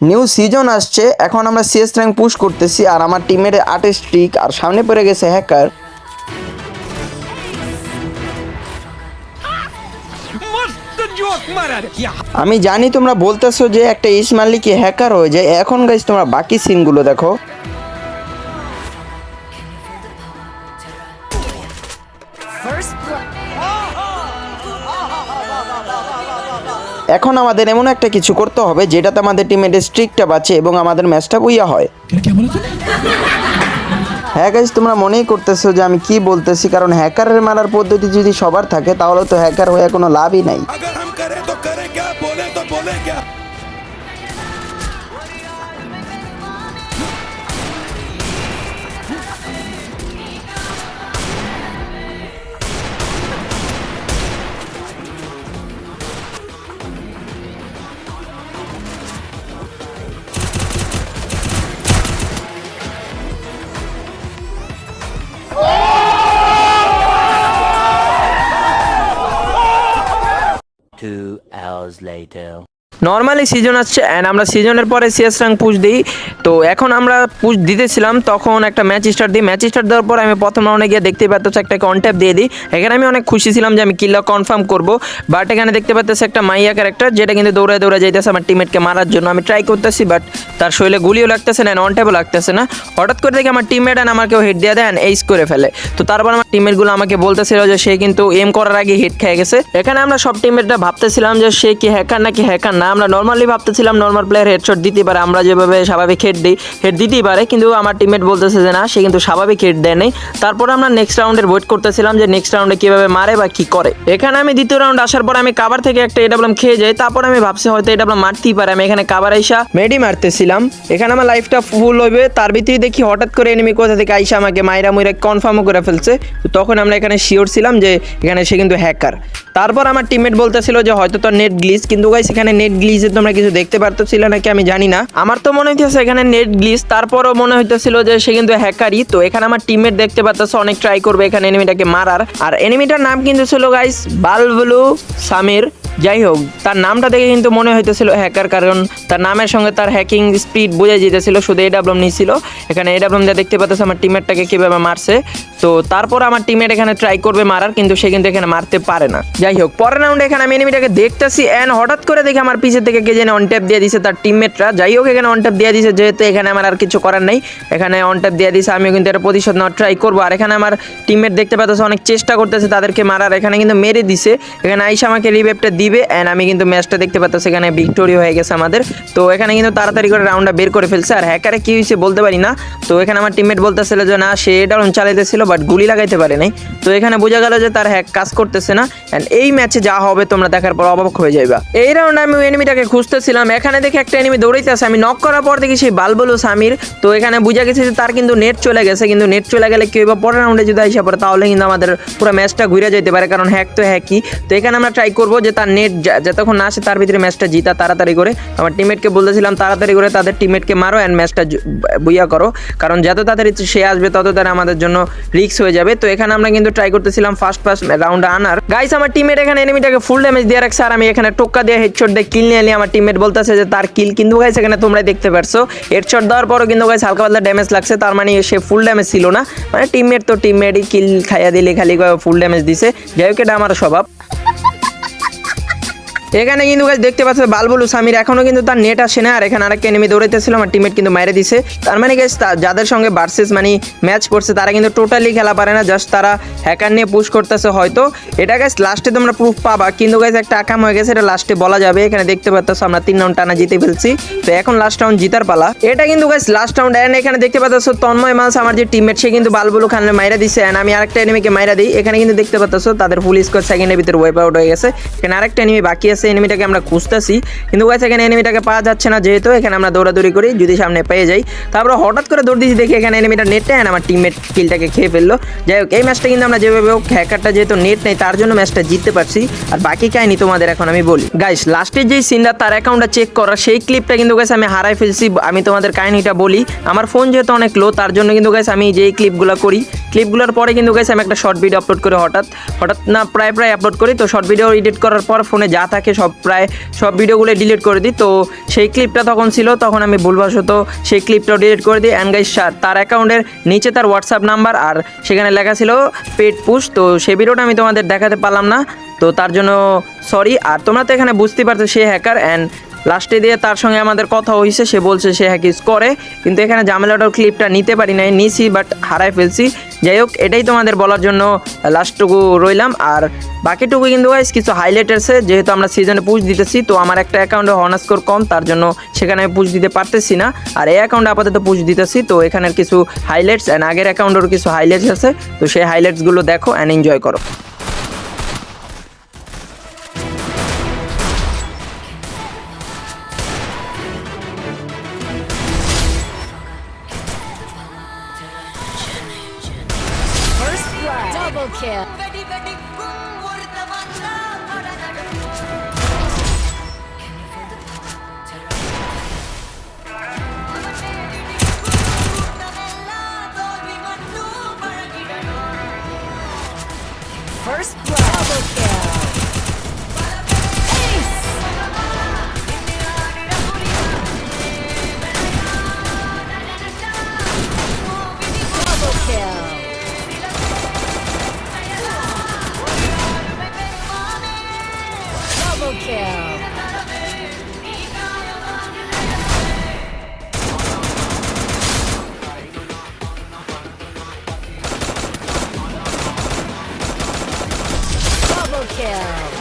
New season আসছে এখন আমরা সিএস র্যাঙ্ক পুশ করতেছি আর আমার টিমের আর্টিস্ট স্টিক আর সামনে পড়ে গেছে হ্যাকার আমি জানি তোমরা বলতেছো যে একটা ইসমাল্লি কি হ্যাকার হয়ে যায়। এখন গাইজ তোমরা বাকি সিনগুলো দেখো। এখন আমাদের এমন একটা কিছু করতে হবে যেটাতে আমাদের টিমের স্ট্রিকটা বাঁচে এবং আমাদের ম্যাচটা বইয়া হয়। হ্যাঁ গাইজ তোমরা মনেই করতেছো যে আমি কি বলতেছি কারণ হ্যাকারের মারার পদ্ধতি যদি সবার থাকে তাহলে তো হ্যাকার হয়ে কোনো লাভই নাই। Later. নর্মালি সিজন আসছে অ্যান্ড আমরা সিজনের পরে সিএস র্যাঙ্ক পুশ দিই। তো এখন আমরা পুশ দিতেছিলাম, তখন একটা ম্যাচ স্টার্ট দিই। ম্যাচ স্টার্ট দেওয়ার পর আমি প্রথম রাউন্ডে গিয়ে দেখতে পাচ্ছি একটা কন্ট্যাপ দিয়ে দিই। এখানে আমি অনেক খুশি ছিলাম যে আমি কিল্লা কনফার্ম করব। বাট এখানে দেখতে পাচ্ছি একটা মাইয়া ক্যারেক্টার যেটা কিন্তু দৌড়ে দৌড়ে যাইতেছে আমার টিমমেটকে মারার জন্য। আমি ট্রাই করতেছি বাট তার শরীরে গুলিও লাগতেছে না অন ট্যাপও লাগতেছে না। হঠাৎ করে দেখি আমার টিমমেট অ্যান্ড আমাকেও হিট দিয়ে দেয় এইস করে ফেলে। তো তারপর আমার টিমমেটগুলো আমাকে বলতেছিল যে সে কিন্তু এম করার আগে হিট খেয়ে গেছে। এখানে আমরা সব টিমমেটরা ভাবতেছিলাম যে সে কি হ্যাকার নাকি হ্যাকার না। আমরা নর্মালি ভাবতেছিলাম নর্মাল প্লেয়ার হেডশট দিতে পারে, আমরা যেভাবে স্বাভাবিক হেড দিই হেড দিতেই পারে, কিন্তু আমার টিমমেট বলতেছে যে না, সে কিন্তু স্বাভাবিক হেড দেয় নাই। তারপর আমরা নেক্সট রাউন্ডের ওয়েট করতেছিলাম যে নেক্সট রাউন্ডে কীভাবে মারে বা কি করে। এখানে আমি দ্বিতীয় রাউন্ড আসার পর আমি কাবার থেকে একটা এডাবলাম খেয়ে যাই, তারপর আমি ভাবছি হয়তো এডাবলাম মারতেই পারে, আমি এখানে কাবার আইসা মেডি মারতেছিলাম। এখানে আমার লাইফটা ফুল হইবে, তার ভিতরে দেখি হঠাৎ করে এনিমি কোথা থেকে আইসা আমাকে মাইরা মুইরা কনফার্মও করে ফেলছে। তো তখন আমরা এখানে শিওর ছিলাম যে এখানে সে কিন্তু হ্যাকার তারপর আমার টিমমেট বলতেছিল যে হয়তো তোর নেট গ্লিচ কিন্তু গাইস এখানে নেট গ্লিচে তোমরা কিছু দেখতে পারতেছিল নাকি আমি জানি না। আমার তো মনে হইতেছে এখানে নেট গ্লিজ তারপরও মনে হইতেছিল যে সে কিন্তু হ্যাকারই। তো এখানে আমার টিমমেট দেখতে পারতেছে, অনেক ট্রাই করবে এখানে এনিমিটাকে মারার। আর এনিমিটার নাম কিন্তু ছিল গাইস বালবলু সামির। যাই হোক, তার নামটা দেখে কিন্তু মনে হইতেছিল হ্যাকার, কারণ তার নামের সঙ্গে তার হ্যাকিং স্পিড বোঝা যেতেছিল শুধু এডাব্লম ডাবলম নিয়েছিল এখানে এডাব্লম ডাবলম দিয়ে দেখতে পাচ্ছ আমার টিমেরটাকে কীভাবে মারছে। তো তারপর আমার টিমের এখানে ট্রাই করবে মারার, কিন্তু সে কিন্তু এখানে মারতে পারে না। যাই হোক, পরের রাউন্ডে এখানে আমি এনিমিটাকে দেখতেছি অ্যান্ড হঠাৎ করে দেখে আমার পিছের থেকে কে যেন অনট্যাপ দিয়ে দিছে তার টিমমেটরা যাই হোক, এখানে অনট্যাপ দিয়ে দিছে, যেহেতু এখানে আমার আর কিছু করার নেই। এখানে অনট্যাপ দিয়ে দিছে, আমিও কিন্তু এটা প্রতিশোধ নেওয়ার ট্রাই করব। আর এখানে আমার টিমমেট দেখতে পাচ্ছ অনেক চেষ্টা করতেছে তাদেরকে মারার। এখানে কিন্তু মেরে দিছে। এখানে আইসা আমাকে রিভেপটা দিবে অ্যান্ড আমি কিন্তু ম্যাচটা দেখতে পাচ্ছি এখানে ভিক্টোরি হয়ে গেছে আমাদের। তো এখানে কিন্তু তাড়াতাড়ি করে রাউন্ডটা বের করে ফেলছে, আর হ্যাকারে কী হয়েছে বলতে পারি না। তো এখানে আমার টিমমেট বলতেছিল যে, না, সে ডাউন চালাইতেছিল বাট গুলি লাগাইতে পারে নাই। তো এখানে বোঝা গেল যে তার হ্যাক কাজ করতেছে না। অ্যান্ড এই ম্যাচে যা হবে তোমরা দেখার পর অবাক হয়ে যাইবা। এই রাউন্ডে আমি এনিমিটাকে খুঁজতেছিলাম। এখানে দেখে একটা এনিমি দৌড়াইতেছে আমি নক করার পর দেখি সেই বালবলু সামির। তো এখানে বুঝা গেছে যে তার কিন্তু নেট চলে গেছে। কিন্তু নেট চলে গেলে কেউ বা পরের রাউন্ডে যদি আইসা পড়ে, তাহলে কিন্তু আমাদের পুরো ম্যাচটা ঘুরে যেতে পারে। কারণ হ্যাক তো হ্যাকই তো এখানে আমরা ট্রাই করব যে তার নেট যতক্ষণ না আসে তার ভিতরে ম্যাচটা জিতা তাড়াতাড়ি করে। আমার টিমমেটকে বলতেছিলাম, তাড়াতাড়ি করে তাদের টিমমেটকে মারো অ্যান্ড ম্যাচটা বুইয়া করো। কারণ যত তাড়াতাড়ি সে আসবে, তত তারা আমাদের জন্য রিক্স হয়ে যাবে। তো এখানে আমরা কিন্তু ট্রাই করতেছিলাম ফার্স্ট ফার্স্ট রাউন্ড আনার। গাইস আমার টিমের এখানে এনিমিটাকে ফুল ড্যামেজ দিয়ে রাখছে, আর আমি এখানে টোক্কা দিয়ে হেডশট দিয়ে কিল নিয়ে আমার টিমের বলতেছে যে, তার কিল কিন্তু গাইস এখানে তোমরা দেখতে পারছ। হেডশট দেওয়ার পরও কিন্তু গাইস হালকা পাতলা ড্যামেজ লাগছে। তার মানে সে ফুল ড্যামেজ ছিল না। মানে টিমমেট তো টিমমেটই কিল খাইয়া দিলে খালি ফুল ড্যামেজ দিছে। যাই হোক, এটা আমার স্বভাব। এখানে কিন্তু গাছ দেখতে পাচ্ছ বালবলু সামির। এখনও কিন্তু তার নেট আসে না। আর এখানে আরেকটা এনিমি দৌড়াইতেছিল, আমার টিমমেট কিন্তু মাইরে দিছে। তার মানে গাছ যাদের সঙ্গে ভার্সেস মানে ম্যাচ পড়ছে তারা কিন্তু টোটালি খেলা পারে না। জাস্ট তারা হ্যাকার নিয়ে পুশ করতেছে হয়তো। এটা গাছ লাস্টে তোমরা প্রুফ পাবা। কিন্তু গাছ একটা আকাম হয়ে গেছে, এটা লাস্টে বলা যাবে। এখানে দেখতে পাচ্ছ আমরা তিন রাউন্ড টানা জিতে ফেলছি। তো এখন লাস্ট রাউন্ড জিতার পালা। এটা কিন্তু গাছ লাস্ট রাউন্ড এন্ড এখানে দেখতে পাচ্ছ তন্ময় মাস আমার যে টিমমেট সে কিন্তু বালবলু খানের মাইরা দিছে। এন্ড আমি আরেকটা এনিমিকে মাইরা দিই। এখানে কিন্তু দেখতে পাচ্ছ তাদের ফুল স্কোর সেকেন্ডের ভিতরে ওয়েপ আউট হয়ে গেছে। এখানে আরেকটা এনিমি বাকি আছে এনিমিটাকে আমরা খুঁজতেছি। কিন্তু গাছ এখানে এনিমিটাকে পাওয়া যাচ্ছে না, যেহেতু এখানে আমরা দৌড়াদৌড়ি করি, যদি সামনে পেয়ে যাই। তারপর হঠাৎ করে দৌড় দিয়েছি, দেখি এখানে এনিমিটা নেটটা এন্ড আমার টিমমেট কিলটাকে খেয়ে ফেলল। যাই হোক, এই ম্যাচটা কিন্তু আমরা যেভাবে হোক হ্যাকারটা যেহেতু নেট নেই, তার জন্য ম্যাচটা জিততে পারছি। আর বাকি কাহিনি তোমাদের এখন আমি বলি। গাইস লাস্টের যেই সিনটা তার অ্যাকাউন্টটা চেক করা, সেই ক্লিপটা কিন্তু গাইস আমি হারাই ফেলছি, আমি তোমাদের কাহিনিটা বলি। আমার ফোন যেহেতু অনেক লো তার জন্য কিন্তু গাইস আমি যেই ক্লিপগুলো করি ক্লিপগুলোর পরে কিন্তু গেছে আমি একটা শর্ট ভিডিও আপলোড করে হঠাৎ। হঠাৎ না প্রায় প্রায় আপলোড করি, তো শর্ট ভিডিও এডিট করার পর ফোনে যা থাকে সব প্রায় সব ভিডিওগুলো ডিলিট করে দিই। তো সেই ক্লিপটা তখন ছিল, তখন আমি ভুলবশত সেই ক্লিপটাও ডিলিট করে দিই। অ্যান্ড গাইস তার অ্যাকাউন্টের নিচে তার হোয়াটসঅ্যাপ নাম্বার আর সেখানে লেখা ছিল পেড পুশ তো সেই ভিডিওটা আমি তোমাদের দেখাতে পারলাম না। তো তার জন্য সরি আর তোমরা তো এখানে বুঝতে পারছ সে হ্যাকার অ্যান্ড লাস্টে দিয়ে তার সঙ্গে আমাদের কথা হয়েছে সে বলছে সে হ্যাকিস করে, কিন্তু এখানে ঝামেলাটার ক্লিপটা নিতে পারি নাই, নিছি বাট হারাই ফেলছি। যাই হোক, এটাই তোমাদের বলার জন্য লাস্টটুকু রইলাম, আর বাকিটুকু কিন্তু গাইস কিছু হাইলাইট আছে, যেহেতু আমরা সিজনে পুশ দিতেছি, তো আমার একটা অ্যাকাউন্টে হর্নার স্কোর কম, তার জন্য সেখানে আমি পুশ দিতে পারতেছি না। আর এই অ্যাকাউন্টে আপাতত পুশ দিতেছি, তো এখানের কিছু হাইলাইটস অ্যান্ড আগের অ্যাকাউন্টেরও কিছু হাইলাইটস আছে, তো সেই হাইলাইটসগুলো দেখো অ্যান্ড এনজয় করো। Double kill. First blood. Double kill. Kill.